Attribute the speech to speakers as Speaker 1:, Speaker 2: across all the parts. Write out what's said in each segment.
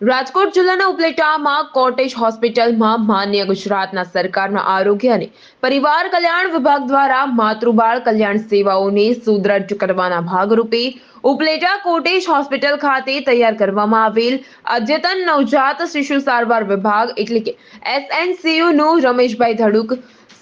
Speaker 1: રાજકોટ જિલ્લાના ઉપલેટામાં કોટેજ હોસ્પિટલમાં માન્ય ગુજરાતના સરકારના આરોગ્ય અને પરિવાર કલ્યાણ વિભાગ દ્વારા માતૃબાળ કલ્યાણ સેવાઓને સુદ્રઢ કરવાના ભાગરૂપે ઉપલેટા કોટેજ હોસ્પિટલ ખાતે તૈયાર કરવામાં આવેલ અદ્યતન નવજાત શિશુ સારવાર વિભાગ એટલે કે એસએનસીયુનું રમેશભાઈ ધડુક,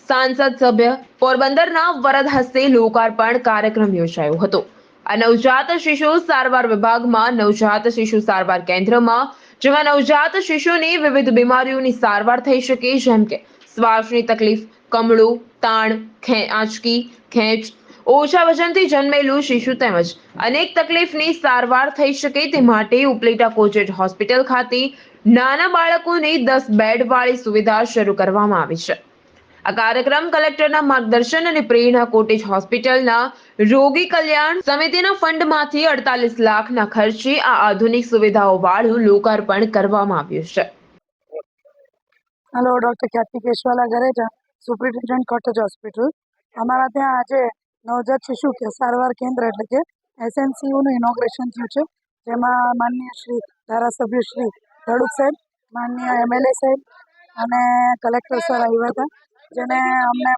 Speaker 1: સાંસદ સભ્ય પોરબંદરના વરદ હસ્તે લોકાર્પણ કાર્યક્રમ યોજાયો હતો. આ નવજાત શિશુ સારવાર વિભાગમાં નવજાત શિશુ સારવાર કેન્દ્રમાં જેમાં નવજાત શિશુની વિવિધ બીમારીઓની સારવાર થઈ શકે, જેમ કે શ્વાસની તકલીફ, કમળું, તાણ આંચકી, ખેંચ. ઓછા વજનથી જન્મેલું શિશુ તેમજ અનેક તકલીફની સારવાર થઈ શકે તે માટે ઉપલેટા કોચેટ હોસ્પિટલ ખાતે નાના બાળકોની દસ બેડ વાળી સુવિધા શરૂ કરવામાં આવી છે. આ કાર્યક્રમ કલેક્ટરના માર્ગદર્શન અને પ્રેરણા કોટેજ હોસ્પિટલના રોગી કલ્યાણ સમિતિના ફંડમાંથી અડતાલીસ લાખના ખર્ચે આ આધુનિક સુવિધાઓ વાળું લોકાર્પણ કરવામાં આવ્યું છે.
Speaker 2: Hello doctor Khyati Keshwala Gareja superintendent cottage hospital અમારા ત્યાં આજે નવજાત શિશુ કે સારવાર કેન્દ્ર એટલે કે એસએનસીયુનું ઇનોગ્રેશન થયું છે. જેમાં માનનીય શ્રી ધારાસભ્ય શ્રી ધડુક સાહેબ, માનનીય એમએલએ સાહેબ અને કલેક્ટર સર આવ્યા હતા. જેને અમને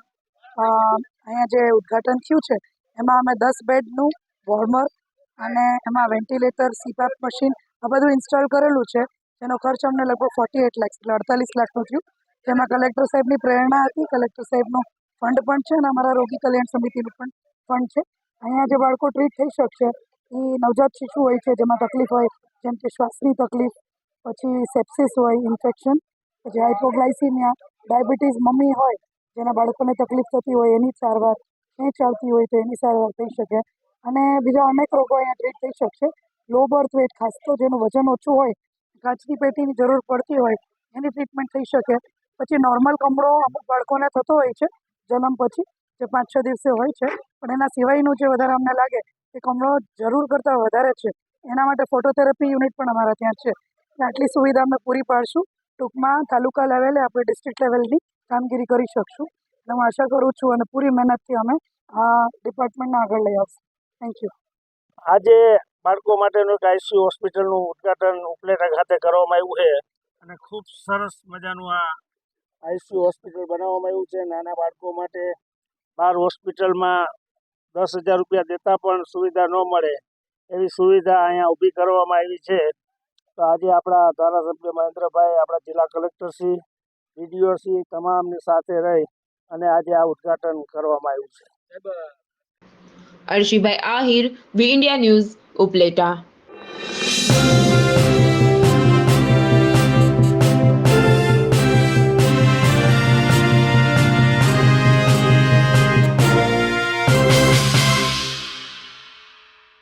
Speaker 2: અહીંયા જે ઉદ્ઘાટન થયું છે, એમાં અમે દસ બેડનું વોર્મર અને એમાં વેન્ટિલેટર સીપેપ મશીન, આ બધું ઇન્સ્ટોલ કરેલું છે. જેનો ખર્ચ અમને લગભગ ફોર્ટી એટ લાખ એટલે અડતાલીસ લાખનું થયું. જેમાં કલેક્ટર સાહેબની પ્રેરણા હતી. કલેક્ટર સાહેબનું ફંડ પણ છે અને અમારા રોગી કલ્યાણ સમિતિનું પણ ફંડ છે. અહીંયા જે બાળકો ટ્રીટ થઈ શકશે, એ નવજાત શિશુ હોય છે, જેમાં તકલીફ હોય, જેમ કે શ્વાસની તકલીફ, પછી સેપ્સિસ હોય ઇન્ફેક્શન પછી હાઇપોગ્લાઇસિમિયા ડાયાબિટીસ મમ્મી હોય જેના બાળકોને તકલીફ થતી હોય, એની સારવાર નહીં ચાલતી હોય તો એની સારવાર થઈ શકે. અને બીજા અનેક રોગો અહીંયા ટ્રીટ થઈ શકશે. લો બર્થ વેટ ખાસ તો જેનું વજન ઓછું હોય કાચની પેટીની જરૂર પડતી હોય, એની ટ્રીટમેન્ટ થઈ શકે. પછી નોર્મલ કમળો અમુક બાળકોને થતો હોય છે, જન્મ પછી, જે પાંચ છ દિવસે હોય છે. પણ એના સિવાયનું જે વધારે અમને લાગે, એ કમળો જરૂર કરતાં વધારે છે. એના માટે ફોટોથેરાપી યુનિટ પણ અમારા ત્યાં છે. આટલી સુવિધા અમે પૂરી પાડશું. ટૂંકમાં તાલુકા લેવલે આપણે ડિસ્ટ્રિક્ટ લેવલની કામગીરી કરી શકશું. અને હું આશા કરું છું અને પૂરી મહેનતથી અમે આ ડિપાર્ટમેન્ટને આગળ લઈ આવશું. થેન્ક યુ
Speaker 3: આજે બાળકો માટેનું એક આઈસીયુ હોસ્પિટલનું ઉદ્ઘાટન ઉપલેટા ખાતે કરવામાં આવ્યું છે. અને ખૂબ સરસ મજાનું આ આઈસીયુ હોસ્પિટલ બનાવવામાં આવ્યું છે. નાના બાળકો માટે બહાર હોસ્પિટલમાં દસ હજાર રૂપિયા દેતા પણ સુવિધા ન મળે. એવી સુવિધા અહીંયા ઊભી કરવામાં આવી છે. તો આજે આપણા ધારાસભ્ય મહેન્દ્રભાઈ, આપણા જિલ્લા કલેક્ટરશ્રી ડીડીઓશ્રી તમામની સાથે રહી અને આજે આ ઉદ્ઘાટન કરવામાં આવ્યું છે.
Speaker 1: Arshibhai Ahir, V India News, Upleta.